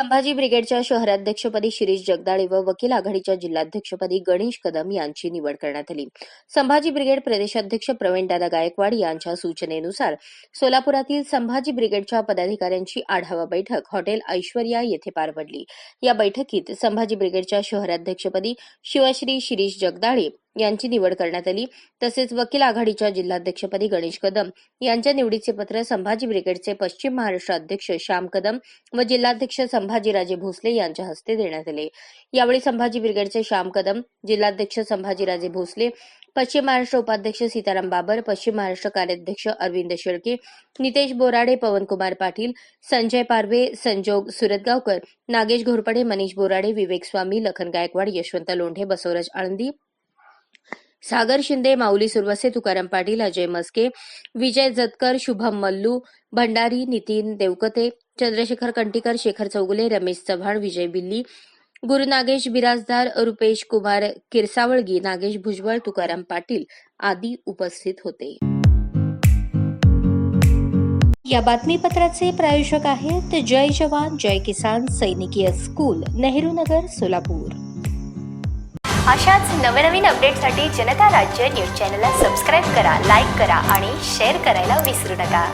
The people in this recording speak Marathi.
संभाजी ब्रिगेडच्या शहराध्यक्षपदी शिरीष जगदाळे व वकील आघाडीच्या जिल्हाध्यक्षपदी गणेश कदम यांची निवड करण्यात आली. संभाजी ब्रिगेड प्रदेशाध्यक्ष प्रवीणदादा गायकवाड यांच्या सूचनेनुसार सोलापुरातील संभाजी ब्रिगेडच्या पदाधिकाऱ्यांची आढावा बैठक हॉटेल ऐश्वर्या येथे पार पडली. या बैठकीत संभाजी ब्रिगेडच्या शहराध्यक्षपदी शिवश्री शिरीष जगदाळे यांची निवड करण्यात आली. तसेच वकील आघाडीच्या जिल्हाध्यक्षपदी गणेश कदम यांच्या निवडीचे पत्र संभाजी ब्रिगेडचे पश्चिम महाराष्ट्र अध्यक्ष श्याम कदम व जिल्हाध्यक्ष संभाजीराजे भोसले यांच्या हस्ते देण्यात आले. यावेळी संभाजी ब्रिगेडचे श्याम कदम जिल्हाध्यक्ष संभाजीराजे भोसले पश्चिम महाराष्ट्र उपाध्यक्ष सीताराम बाबर पश्चिम महाराष्ट्र कार्याध्यक्ष अरविंद शेळके नितेश बोराडे पवनकुमार पाटील संजय पारवे संजोग सुरतगावकर नागेश घोरपडे मनीष बोराडे विवेक स्वामी लखन गायकवाड यशवंत लोंढे बसवराज आळंदी सागर शिंदे माऊली सुरवसे तुकाराम पाटील अजय मस्के विजय जतकर शुभम मल्लू भंडारी नितीन देवकते चंद्रशेखर कंटीकर शेखर चौगुले रमेश चव्हाण विजय बिल्ली गुरु नागेश बिराजदार रुपेश कुमार किरसावळगी नागेश भुजबळ तुकाराम पाटील आदी उपस्थित होते. या बातमीपत्राचे प्रायोजक आहेत जय जवान जय किसान सैनिकीय स्कूल नेहरू नगर सोलापूर. अशाच नवनवीन अपडेटसाठी जनता राज्य न्यूज चॅनलला सबस्क्राईब करा लाईक करा आणि शेअर करायला विसरू नका.